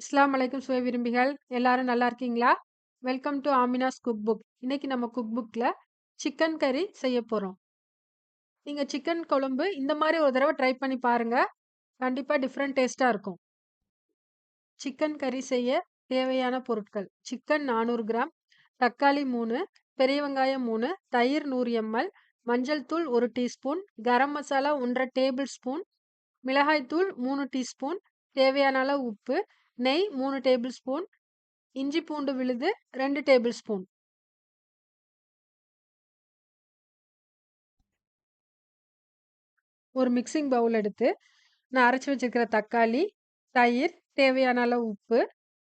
இஸ்லாம் அலைக்கும் சுய விரும்பிகள். எல்லாரும் நல்லா இருக்கீங்களா? Welcome to Amina's cook book இன்னைக்கு நம்ம குக் புக்கில் சிக்கன் கறி செய்ய போகிறோம் நீங்கள் சிக்கன் குழம்பு இந்த மாதிரி ஒரு தடவை ட்ரை பண்ணி பாருங்கள் கண்டிப்பாக டிஃப்ரெண்ட் டேஸ்ட்டாக இருக்கும். சிக்கன் கறி செய்ய தேவையான பொருட்கள். சிக்கன் நானூறு கிராம் தக்காளி மூணு பெரிய வெங்காயம் மூணு தயிர் நூறு எம்எல் மஞ்சள் தூள் ஒரு டீஸ்பூன் கரம் மசாலா ஒன்றரை டேபிள் ஸ்பூன் மிளகாய் தூள் மூணு டீஸ்பூன் தேவையான அளவு உப்பு நெய் மூணு டேபிள் ஸ்பூன். இஞ்சி பூண்டு விழுது ரெண்டு டேபிள் ஸ்பூன். ஒரு மிக்சிங் பவுல் எடுத்து நான் அரைச்சி வச்சிருக்கிற தக்காளி தயிர் தேவையான அளவு உப்பு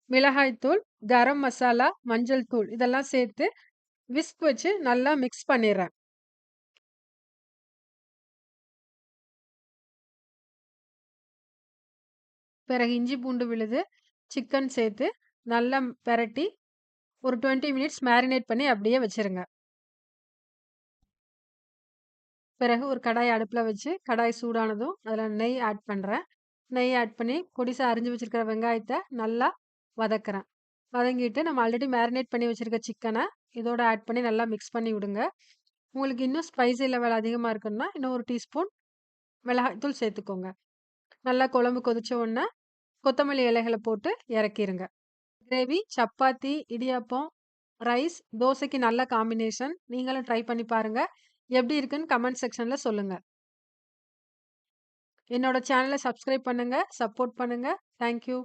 மிளகாய்த்தூள் கரம் மசாலா மஞ்சள் தூள் இதெல்லாம் சேர்த்து விஸ்க் வச்சு நல்லா மிக்ஸ் பண்ணிடுறேன். பிறகு இஞ்சி பூண்டு விழுது சிக்கன் சேர்த்து நல்லா பெரட்டி ஒரு டுவெண்ட்டி மினிட்ஸ் மேரினேட் பண்ணி அப்படியே வச்சுருங்க. பிறகு ஒரு கடாய் அடுப்பில் வச்சு கடாய் சூடானதும் அதில் நெய் ஆட் பண்ணுறேன் நெய் ஆட் பண்ணி பொடிசாக அரிஞ்சு வச்சுருக்கிற வெங்காயத்தை நல்லா வதக்குறேன். வதங்கிட்டு நம்ம ஆல்ரெடி மேரினேட் பண்ணி வச்சுருக்க சிக்கனை இதோட ஆட் பண்ணி நல்லா மிக்ஸ் பண்ணி விடுங்க. உங்களுக்கு இன்னும் ஸ்பைசி லெவல் அதிகமாக இருக்குன்னா இன்னும் ஒரு டீஸ்பூன் மிளகாய்த்தூள் சேர்த்துக்கோங்க. நல்லா குழம்பு கொதிச்ச உடனே கொத்தமல்லி இலைகளை போட்டு இறக்கிடுங்க கிரேவி சப்பாத்தி இடியாப்பம் ரைஸ் தோசைக்கு நல்ல காம்பினேஷன். நீங்களும் ட்ரை பண்ணி பாருங்கள் எப்படி இருக்குன்னு கமெண்ட் செக்ஷனில் சொல்லுங்கள் என்னோட சேனலை சப்ஸ்கிரைப் பண்ணுங்கள் சப்போர்ட் பண்ணுங்கள் தேங்க்யூ.